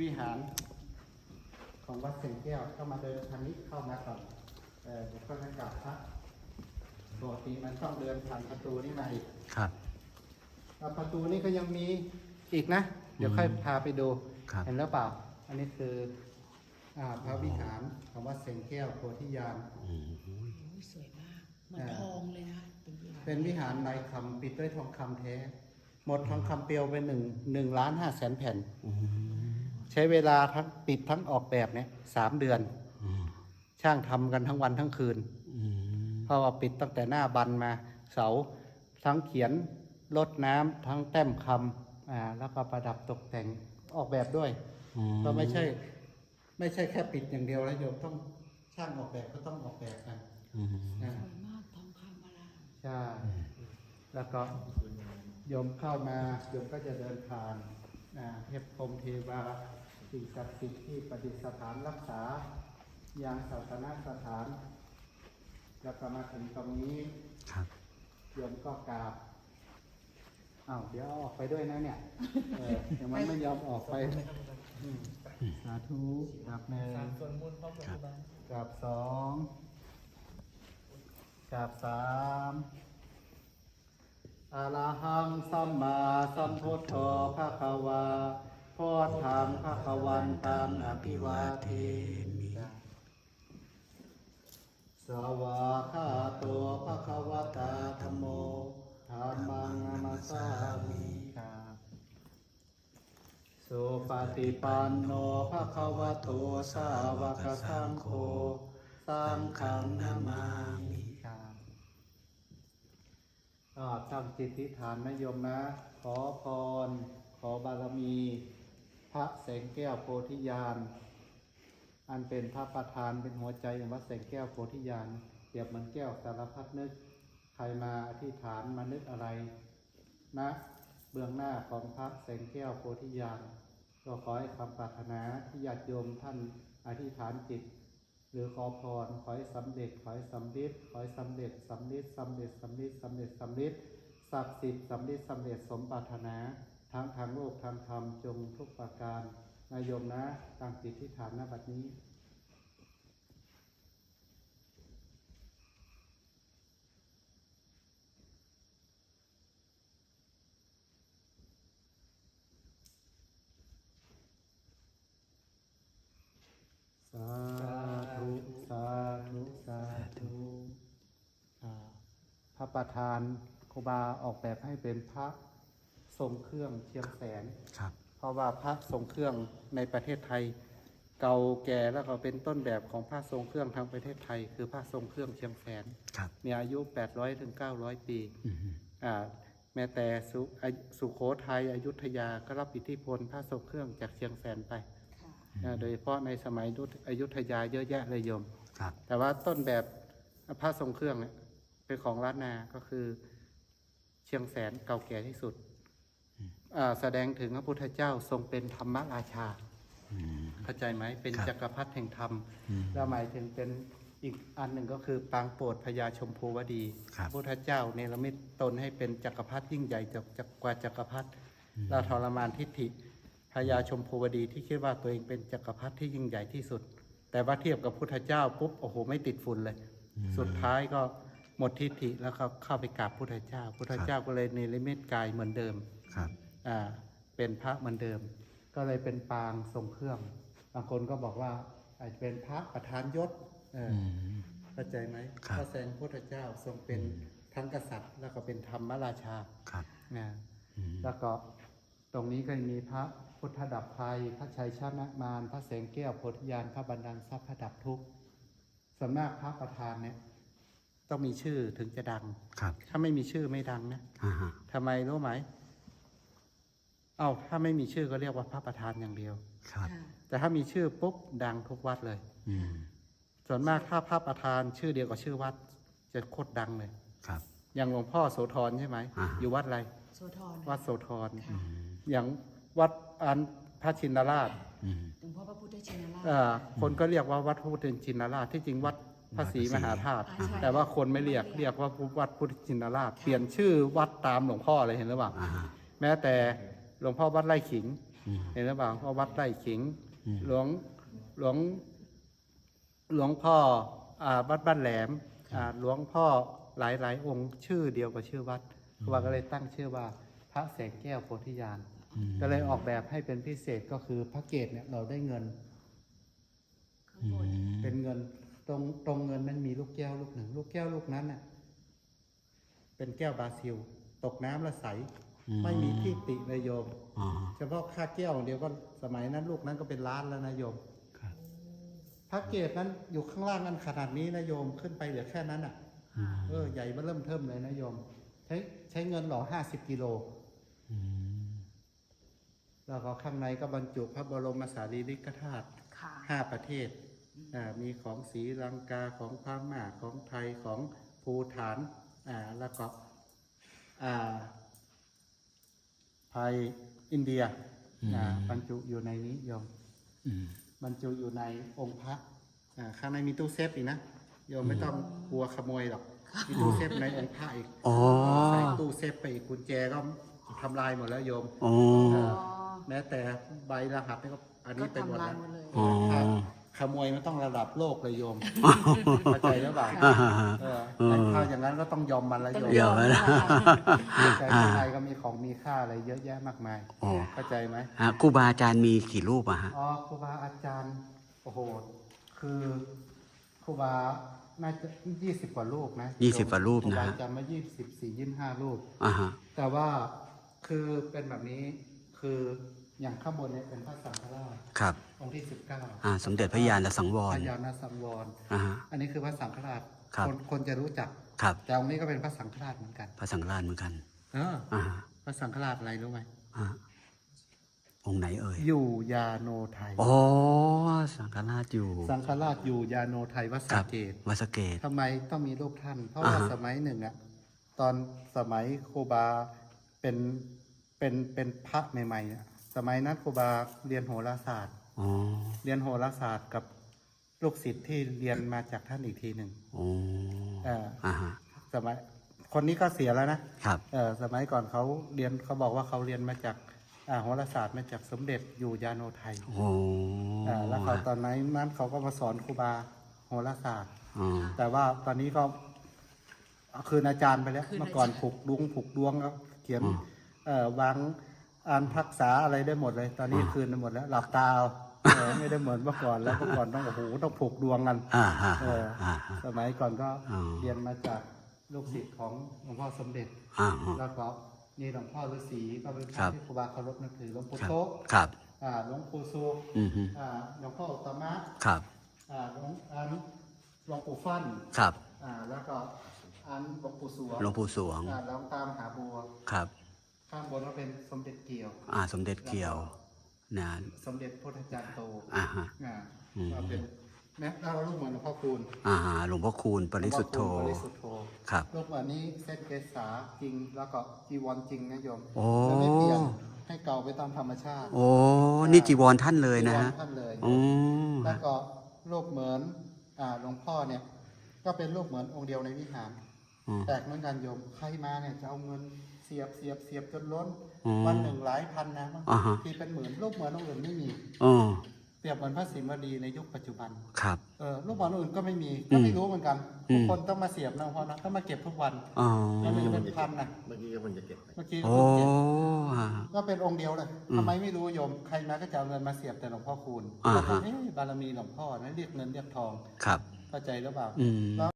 วิหารของวัดเสียงแก้วก็มาเดินทางนี้เข้ามาก่อนเออเดี๋ยวก็จะกลับพระปกติมันต้องเดินผ่านประตูนี่มาอีกครับแล้วประตูนี่ก็ยังมีอีกนะ เดี๋ยวค่อยพาไปดูครับเห็นแล้วเปล่า อันนี้คืออ่าพระวิหารของวัดเสียงแก้วโพธิญาณอืมโอ้ยสวยมากเหมือนอ่าทองเลยนะเป็นวิหารเป็นวิหารลายคำปิดด้วยทองคำแท้ หมดทองคำเปลวไปหนึ่งหนึ่งล้านห้าแสนแผ่นอืม ใช้เวลาทั้งปิดทั้งออกแบบเนี่ยสามเดือนอืมช่างทำกันทั้งวันทั้งคืนอืมเพราะว่าปิดตั้งแต่หน้าบันมา เสาทั้งเขียนลดน้ำทั้งแต้มคำอ่าแล้วก็ประดับตกแต่งออกแบบด้วยอืมก็ไม่ใช่ ไม่ใช่แค่ปิดอย่างเดียวแล้วโยมต้องช่างออกแบบก็ต้องออกแบบกันอืมนะสวยมากทองคำอลามใช่แล้วก็โยมเข้ามาโยมก็จะเดินผ่านอ่าเทพพรหมเทวา สิ่งศักดิ์สิทธิ์ที่ประดิษฐานรักษายังศาสนสถาน แล้วก็มาถึงตรงนี้ครับโยมก็กราบอ้าวเดี๋ยวเอาออกไปด้วยนะเนี่ยเออเดี๋ยวมันไม่ยอมออกไปอืมสาธุกราบหนึ่งส่วนมูลพร้อมกับที่บ้านกราบสองกราบสามอะระหังสัมมาสัมพุทโธภะคะวา โพธังภะคะวันตังอภิวาเทมิสวาคาโตภะคะวตาธรรมโมธรรมังมัสสามิครับสุปฏิปันโนภะคะวะโตสาวกสังโฆสังฆังนามามิครับก็ตั้งจิตทิฏฐานนะโยมนะ ขอพร ขอบารมี พระแสงแก้วโพธิญาณ อันเป็นพระประธานเป็นหัวใจของวัดแสงแก้วโพธิญาณเปรียบเหมือนแก้วสารพัดนึก ใครมาอธิษฐานมานึกอะไรนะเบื้องหน้าของพระแสงแก้วโพธิญาณก็ขอให้คำปรารถนาที่ญาติโยมท่านอธิษฐานจิต หรือขอพรขอให้สำเร็จขอให้สำเร็จขอให้สำเร็จสำเร็จสำเร็จสำเร็จสำเร็จสำเร็จศักสิทธิ์สำเร็จสำเร็จสมปรารถนา ทั้งทางโลกทางธรรมจงทุกประการนายโยมนะตั้งจิตที่ฐานหน้าบัดนี้สาธุสาธุสาธุอ่าพระประธานครูบาออกแบบให้เป็นพระ ทรงเครื่องเชียงแสน ครับ เพราะว่าพระทรงเครื่องในประเทศไทย เก่าแก่แล้วก็เป็นต้นแบบของพระทรงเครื่องทางประเทศไทย คือพระทรงเครื่องเชียงแสน ครับ มีอายุ 800ถึง900 ปีอืมอ่าแม้แต่สุอายุสุโขทัยอยุธยาก็รับอิทธิพลพระทรงเครื่องจากเชียงแสนไปค่ะอ่าโดยเฉพาะในสมัยอยุธยาเยอะแยะเลยโยมครับแต่ว่าต้นแบบพระทรงเครื่องเนี่ยเป็นของล้านนา ก็คือเชียงแสนเก่าแก่ที่สุดอ่า แสดงถึงพระพุทธเจ้าทรงเป็นธรรมราชาอืมเข้าใจไหมเป็นครับจักรพรรดิแห่งธรรมอืมแล้วหมายถึงเป็นอีกอันหนึ่งก็คือปางโปรดพญาชมพูวดีครับพระพุทธเจ้าเนรมิตตนให้เป็นจักรพรรดิยิ่งใหญ่จากจากกว่าจักรพรรดิเราทรมานทิฏฐิพญาชมพูวดีที่คิดว่าตัวเองเป็นจักรพรรดิที่ยิ่งใหญ่ที่สุด แต่ว่าเทียบกับพุทธเจ้าปุ๊บโอ้โหไม่ติดฝุ่นเลย สุดท้ายก็หมดทิฏฐิแล้วก็เข้าไปกราบพุทธเจ้า พุทธเจ้าก็เลยเนรมิตกายเหมือนเดิมครับอ่า เป็นพระเหมือนเดิม ก็เลยเป็นปางทรงเครื่อง บางคนก็บอกว่าอาจจะเป็นพระประธานยศเอออือมเข้าใจไหมครับพระแสงพุทธเจ้าทรงเป็นทั้งกษัตริย์ แล้วก็เป็นธรรมราชาครับนะอืมแล้วก็ตรงนี้ก็มีพระพุทธดับภัย พระชัยชนะมารพระแสงแก้วโพธิญาณพระบันดาลทรัพย์พระดับทุกข์ส่วนมากพระประธานเนี่ยต้องมีชื่อถึงจะดังครับถ้าไม่มีชื่อไม่ดังนะอ่าฮะทำไมรู้ไหม เอาถ้าไม่มีชื่อก็เรียกว่าพระประธานอย่างเดียว ครับ ค่ะแต่ถ้ามีชื่อปุ๊บดังทุกวัดเลย อืมส่วนมากถ้าพระประธานชื่อเดียวกับชื่อวัด จะโคตรดังเลย ครับ อย่างหลวงพ่อโสธรใช่ไหมอ่าฮะ อยู่วัดอะไรโซทอนวัดโสธร ค่ะอย่างวัดอันพระชินราชอืม หลวงพ่อพระพุทธชินราชเอ่อคนก็เรียกว่าวัดพระพุทธชินราชที่จริงวัดพระศรีมหาธาตุ อ่าใช่ แต่ว่าคนไม่เรียกเรียกว่าวัดพุทธชินราช เปลี่ยนชื่อวัดตามหลวงพ่อเลยเห็นหรือเปล่า อ่าฮะ แม้แต่ หลวงพ่อวัดไร่ขิงอืมเห็นหรือเปล่าว่าวัดไร่ขิงอืมหลวงหลวงหลวงพ่ออ่าวัดบ้านแหลมอ่าหลวงพ่อหลายหลายองค์ ชื่อเดียวกับชื่อวัดครูบาก็เลยตั้งชื่อว่าพระแสงแก้วโพธิญาณอืมก็เลยออกแบบให้เป็นพิเศษก็คือพระเกศเนี่ยเราได้เงินข้างบนเป็นเงินตรงตรงเงินนั้นมีลูกแก้วลูกหนึ่ง ลูกแก้วลูกนั้นน่ะ เป็นแก้วบราซิล ตกน้ำแล้วใส ไม่มีที่ติเลยโยมอ๋อเฉพาะค่าแก้วอย่างเดียวก็สมัยนั้นลูกนั้นก็เป็นล้านแล้วนะโยมครับพระเกศนั้นอยู่ข้างล่างนั้นขนาดนี้นะโยมขึ้นไปเหลือแค่นั้นอะอืมเออใหญ่มาเริ่มเทิมเลยนะโยม ใช้ใช้เงินหล่อห้าสิบกิโลอืมแล้วก็ข้างในก็บรรจุพระบรมสารีริกธาตุค่ะห้าประเทศอ่ามีของศรีลังกาของพม่าของไทยของภูฐานอ่าแล้วก็ อ่าไทยอินเดียอ่าบรรจุอยู่ในนี้โยมอืมบรรจุอยู่ในองค์พระอ่าข้างในมีตู้เซฟอีกนะโยมไม่ต้องกลัวขโมยหรอกมีตู้เซฟในองค์พระอีกอ๋อใส่ตู้เซฟไปอีกกุญแจก็ทำลายหมดแล้วโยมอ๋อเออแม้แต่ใบรหัสนี่ก็อันนี้ไปหมดก็ทำลาแล้ยว หมดเลยอ๋อถ้าขโมยมันต้องระดับโลกเลยโยมเข้าใจหรือเปล่าอ่าฮะฮะเออถ้าอย่างนั้นก็ต้องยอมมันแล้วโยมเดี๋ยวนะใจข้างในก็มีของมีค่าอะไรเยอะแยะมากมายอ๋อเข้าใจไหมฮะครูบาอาจารย์มีกี่รูปอะฮะอ๋อครูบาอาจารย์โอ้โหคือครูบาน่าจะยี่สิบกว่ารูปนะยี่สิบกว่ารูปครูนะบาฮะจำมายี่สิบสี่ยี่ห้ารูปอ่าฮะแต่ว่าคือเป็นแบบนี้คือ อย่างข้างบนเนี่ยเป็นพระสังฆราชครับองค์ที่สิบเก้าอ่าสมเด็จพระยาณสังวพรญาณสังวรอ่าฮะอันนี้คือพระสังฆราชครับนคนจะรู้จักครับแต่องค์นี้ก็เป็นพระสังฆราชเหมือนกัน พระสังฆราชเหมือนกันเอออ่าฮะพระสังฆราชอะไรรู้ไหมอ่าองค์ไหนเอ่ย อยู่ยาโนไทยอ๋อสังฆราชอยู่ สังฆราชอยู่ยาโนไทยวัดคสารับเกตวัดสะเกตทำไมต้องมีรูปท่าน เพราะว่าอ่าฮะสมัยหนึ่งอะตอนสมัยครูบาเป็นเป็นเป็นพระใหม่ๆอะ สมัยนั้นครูบาเรียนโหราศาสตร์อ๋อเรียนโหราศาสตร์กับลูกศิษย์ที่เรียนมาจากท่านอีกทีหนึ่งอ๋อเอออ่าฮะสมัยคนนี้ก็เสียแล้วนะครับเออสมัยก่อนเขาเรียนเขาบอกว่าเขาเรียนมาจากอ่าโหราศาสตร์มาจากสมเด็จอยู่ยาโนไทยโอ้อ่าแล้วเขาตอนนั้นนั้นเขาก็มาสอนครูบาโหราศาสตร์ อ๋อแต่ว่าตอนนี้ก็เอาคืนอาจารย์ไปแล้วคืนอาจารย์เมื่อก่อนผูกดวงผูกดวงก็เขียนเอ่อวาง อ่านทักษาอะไรได้หมดเลย ตอนนี้คืนไปหมดแล้ว หลับตาเอาเออไม่ได้เหมือนเมื่อก่อนแล้วเมื่อก่อนต้องโอ้โหต้องผูกดวงกันอ่าฮะเอออ่าฮะ สมัยก่อนก็อ๋อเรียนมาจากลูกศิษย์ของหลวงพ่อสมเด็จ อ่าฮะ แล้วก็นี่หลวงพ่อฤาษีก็เป็นพครัระบ ที่ครูบาเคารพนับถือหลวงปู่ครับ โตะครับ อ่าหลวงปู่สุอือฮึอ่าหลวงพ่ออุตตมะครับ อ่าหลวงอันหลวงปู่ฟั่นครับ อ่าแล้วก็อันหลวงปู่สวงหลวงปู่สวง อ่าแล้วตามหาบัว ครับ ข้างบนก็เป็นสมเด็จเกี่ยว อ่า สมเด็จเกี่ยวนะสมเด็จพุทธจารย์โตอ่าฮะอ่าอืมก็เป็นแม้เราลูกเหมือนหลวงพ่อคูณอ่าฮะหลวงพ่อคูณปริสุทธโธหลวงพ่อคูณปริสุทธโธครับรูปอันนี้เส้นเกษาจริงแล้วก็จีวรจริงนะโยมโอ้จะไม่เปลี่ยนให้เก่าไปตามธรรมชาติ โอ้นี่จีวรท่านเลยนะฮะจีวรท่านเลยอืมแล้วก็รูปเหมือนอ่าหลวงพ่อเนี่ย ก็เป็นรูปเหมือนองค์เดียวในวิหารอืม แตกเหมือนกันโยมใครมาเนี่ยจะเอาเงินเสียบเสียบเสียบจนล้นอืมวันหนึ่งหลายพันนะบางอ่าฮะทีเป็นหมื่นรูปเหมือนองค์อื่นไม่มีอ๋อเปรียบเหมือนพระศิวลีในยุคปัจจุบันครับเออรูปเหมือนองค์อื่นก็ไม่มีก็ไม่รู้เหมือนกันอืทุกมคนต้องมาเสียบนะหลวงพ่อนะต้องมาเก็บทุกวันอ๋อแล้วมันจะเป็นพันนะเมื่อกี้ก็คนจะเก็บไปเมื่อกี้โอ้เก็บอ่าก็เป็นองค์เดียวเลยอืมทำไมไม่รู้โยมใครมาก็จะเอาเงินมาเสียบแต่หลวงพ่อคูณอ่าฮะแล้วก็เอ๊ะบารมีหลวงพ่อนะเรียกเงินเรียกทองครับเข้าใจหรือเปล่าอืมแล้ว